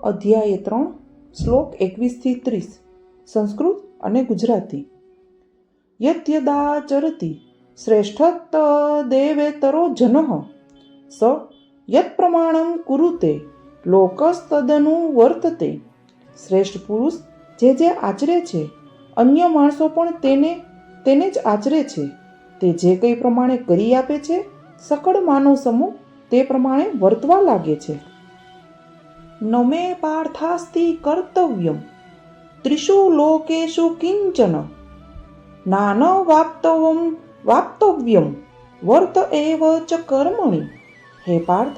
અધ્યાય ત્રણ, શ્લોક એકવીસથી ત્રીસ, સંસ્કૃત અને ગુજરાતી. યત્યદાચરતિ શ્રેષ્ઠત દેવેતરો જનઃ, સ, યત પ્રમાણમ કુરુતે, લોકસ્તદનુ વર્તતે. શ્રેષ્ઠ પુરુષ જે જે આચરે છે, અન્ય માણસો પણ તેને તેને જ આચરે છે. તે જે કંઈ પ્રમાણે કરી આપે છે, સકળ માનવ સમૂહ તે પ્રમાણે વર્તવા લાગે છે. નમે પાર્થાસ્તિ કર્તવ્યમ. ત્રિષુ લોકેશુ કિંચન. નાન વાપ્તવમ વાપ્તવ્યમ. વર્ત એવ ચ કર્મણી. હે પાર્થ,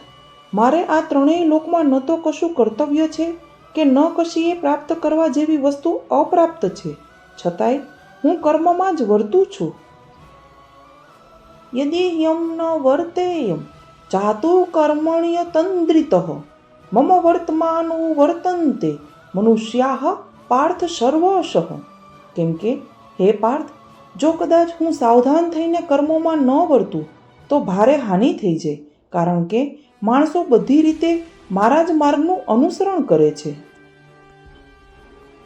મારે આ ત્રણેય લોકમાં ન તો કશું કર્તવ્ય છે કે ન કશીએ પ્રાપ્ત કરવા જેવી વસ્તુ અપ્રાપ્ત છે. છતાંય હું કર્મમાં જ વર્તું છું. યદિ યમ ન વર્તેયમ. જાતુ કર્મણ્ય તંદ્રિત મમ વર્તમાનું વર્તન્તે મનુષ્યા પાર્થ સર્વશ કેમ કે હે પાર્થ જો કદાચ હું સાવધાન થઈને કર્મોમાં ન વર્તું તો ભારે હાનિ થઈ જાય કારણ કે માણસો બધી રીતે મારા જ માર્ગનું અનુસરણ કરે છે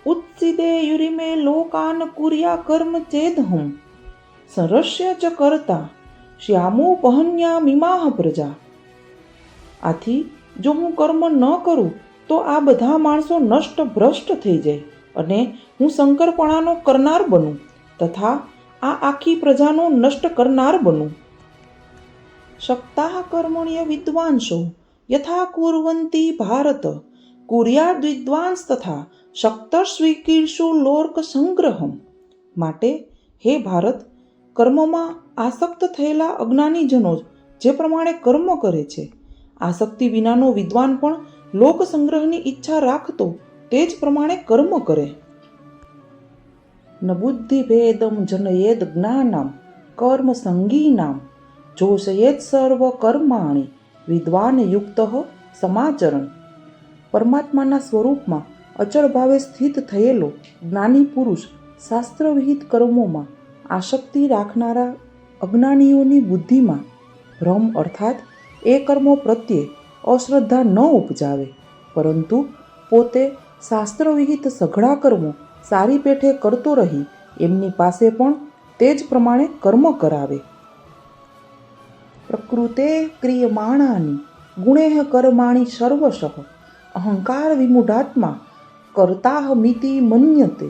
ઉત્સિદે યુરિમે લોકાન કુર્યા કર્મ ચેદહમ સરસ્ય ચ કરતા શ્યામો પહન્યા મીમાહ પ્રજા આથી જો હું કર્મ ન કરું, તો આ બધા માણસો નષ્ટ ભ્રષ્ટ થઈ જાય અને હું શંકરપણાનો કરનાર બનું તથા આ આખી પ્રજાનો નષ્ટ કરનાર બનું. શક્તા કર્મણ્ય વિદ્વાંસો, યથા કુર્વંતી ભારત, કુર્યા વિદ્વાંસ તથા શક્ત સ્વીકીર્ષુ લોર્ક સંગ્રહમ. માટે હે ભારત, કર્મમાં આસક્ત થયેલા અજ્ઞાનીજનો જે પ્રમાણે કર્મ કરે છે આસક્તિ વિનાનો વિદ્વાન પણ લોક સંગ્રહની ઈચ્છા રાખતો તે જ પ્રમાણે કર્મ કરે. ન બુદ્ધિભેદમ જનયેદ જ્ઞાનામ, કર્મ સંગીનામ જોશયેત સર્વ કર્માણી, વિદ્વાન યુક્ત સમાચરણ. પરમાત્માના સ્વરૂપમાં અચળ ભાવે સ્થિત થયેલો જ્ઞાની પુરુષ શાસ્ત્રવિહિત કર્મોમાં આસક્તિ રાખનારા અજ્ઞાનીઓની બુદ્ધિમાં ભ્રમ અર્થાત એ કર્મો પ્રત્યે અશ્રદ્ધા ન ઉપજાવે, પરંતુ પોતે શાસ્ત્રવિહિત સઘળા કર્મો સારી પેઠે કરતો રહી, એમની પાસે પણ તે જ પ્રમાણે કર્મ કરાવે. પ્રકૃતે ક્રિયમાણાની ગુણેહ કર્માણી સર્વશઃ, અહંકાર વિમૂઢાત્મા કરતાહ મિતિ મન્યતે.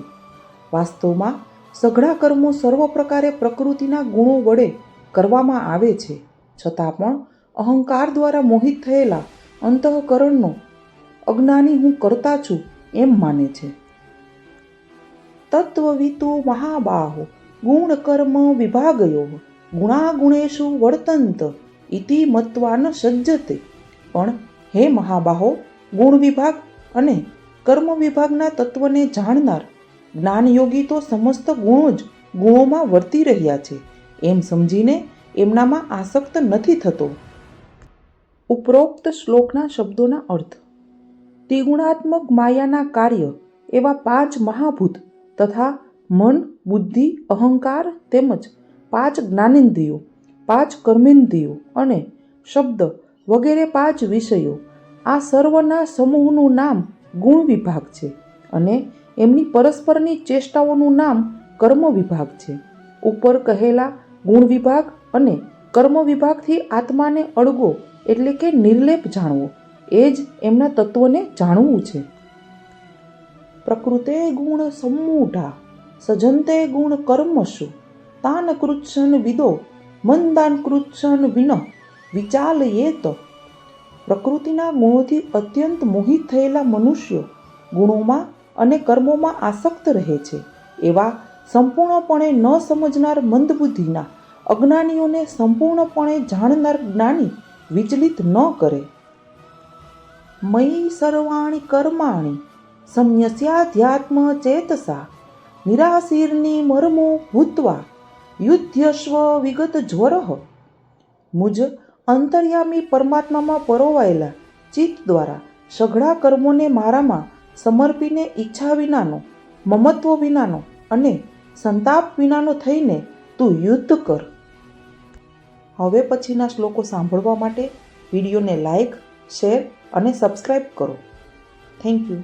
વાસ્તવમાં સઘળા કર્મો સર્વ પ્રકારે પ્રકૃતિના ગુણો વડે કરવામાં આવે છે, છતાં પણ અહંકાર દ્વારા મોહિત થયેલા અંતઃકરણનો અજ્ઞાની હું કરતા છું એમ માને છે. તત્વવિતુ મહાબાહો ગુણ કર્મ વિભાગયો, ગુણાગુણેશુ વર્તંત ઇતિ મત્વા ન સજ્જતે. પણ હે મહાબાહો, ગુણ વિભાગ અને કર્મ વિભાગના તત્વને જાણનાર જ્ઞાનયોગી તો સમસ્ત ગુણો જ ગુણોમાં વર્તી રહ્યા છે. એમ સમજીને એમનામાં આસક્ત નથી થતો. ઉપરોક્ત શ્લોકના શબ્દોના અર્થ. ત્રિગુણાત્મક માયાના કાર્ય એવા પાંચ મહાભૂત તથા મન, બુદ્ધિ, અહંકાર તેમજ પાંચ જ્ઞાનેન્દ્રિયો, પાંચ કર્મેન્દ્રિયો અને શબ્દ વગેરે પાંચ વિષયો આ સર્વના સમૂહનું નામ ગુણ વિભાગ છે અને એમની પરસ્પરની ચેષ્ટાઓનું નામ કર્મ વિભાગ છે. ઉપર કહેલા ગુણ વિભાગ અને કર્મ વિભાગથી આત્માને અળગો એટલે કે નિર્લેપ જાણવો. એ જ એમના તત્વને જાણવું છે. પ્રકૃતે ગુણ સમૂઢા સજંતે ગુણ કર્મશુ તાન કૃચ્છન વિદો, મંદાન કૃચ્છન વિન તો પ્રકૃતિના ગુણોથી અત્યંત મોહિત થયેલા મનુષ્યો ગુણોમાં અને કર્મોમાં આસક્ત રહે છે. એવા સંપૂર્ણપણે ન સમજનાર મંદબુદ્ધિના અજ્ઞાનીઓને સંપૂર્ણપણે જાણનાર જ્ઞાની વિચલિત ન કરે. મયી સર્વાણી કર્માણી સંન્યસ્યાધ્યાત્મ ચેતસા, નિરાશીર્ની મર્મો ભૂતવા યુદ્ધ્યશ્વ વિગત જ્વર. મુજ અંતર્યામી પરમાત્મામાં પરોવાયેલા ચિત્ત દ્વારા સઘળા કર્મોને મારામાં સમર્પીને ઈચ્છા વિનાનો, મમત્વ વિનાનો અને સંતાપ વિનાનો થઈને તું યુદ્ધ કર. હવે પછીના શ્લોકો સાંભળવા માટે વિડીયોને લાઈક શેર અને સબસ્ક્રાઈબ કરો. Thank you.